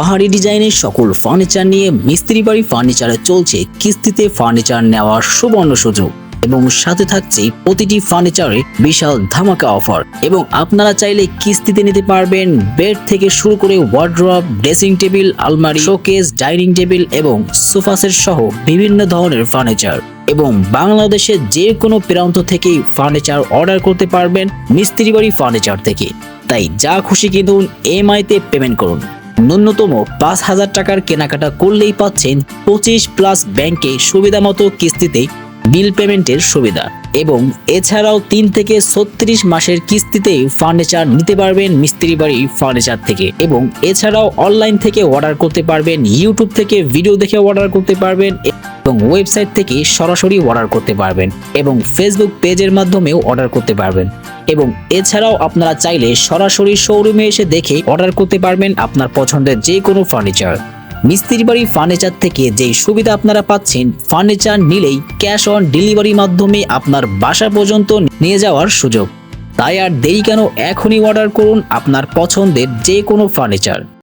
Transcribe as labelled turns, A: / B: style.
A: বাহারি ডিজাইনের সকল ফার্নিচার নিয়ে মিস্ত্রি বাড়ি ফার্নিচারে চলছে কিস্তিতে ফার্নিচার নেওয়ার সুবর্ণ সুযোগ এবং সাথে থাকছে প্রতিটি ফার্নিচারে বিশাল ধামাকা অফার এবং আপনারা চাইলে কিস্তিতে নিতে পারবেন বেড থেকে শুরু করে ওয়ার্ড্রপ ড্রেসিং টেবিল আলমারি শোকেস ডাইনিং টেবিল এবং সোফা সেট সহ বিভিন্ন ধরনের ফার্নিচার এবং বাংলাদেশের যে কোনো প্রান্ত থেকেই ফার্নিচার অর্ডার করতে পারবেন মিস্ত্রি বাড়ি ফার্নিচার থেকে। তাই যা খুশি কিনুন এমআইতে পেমেন্ট করুন। ন্যূনতম পাঁচ হাজার টাকার কেনাকাটা করলেই পাচ্ছেন পঁচিশ প্লাস ব্যাংকে সুবিধা মতো কিস্তিতে বিল পেমেন্টের সুবিধা। এবং এছাড়াও তিন থেকে ছত্রিশ মাসের কিস্তিতে ফার্নিচার নিতে পারবেন মিস্ত্রি বাড়ি ফার্নিচার থেকে। এবং এছাড়াও অনলাইন থেকে অর্ডার করতে পারবেন, ইউটিউব থেকে ভিডিও দেখে অর্ডার করতে পারবেন এবং ওয়েবসাইট থেকে সরাসরি অর্ডার করতে পারবেন। এবং ফেসবুক পেজের মাধ্যমেও অর্ডার করতে পারবেন। এবং এছাড়াও আপনারা চাইলে সরাসরি শোরুমে এসে দেখে অর্ডার করতে পারবেন আপনার পছন্দের যে কোনো ফার্নিচার মিস্ত্রি বাড়ি ফার্নিচার থেকে যে সুবিধা আপনারা পাচ্ছেন ফার্নিচার নিলেই ক্যাশ অন ডেলিভারি মাধ্যমে আপনার বাসা পর্যন্ত নিয়ে যাওয়ার সুযোগ। তাই আর দেরি কেন, এখনই অর্ডার করুন আপনার পছন্দের যে কোনো ফার্নিচার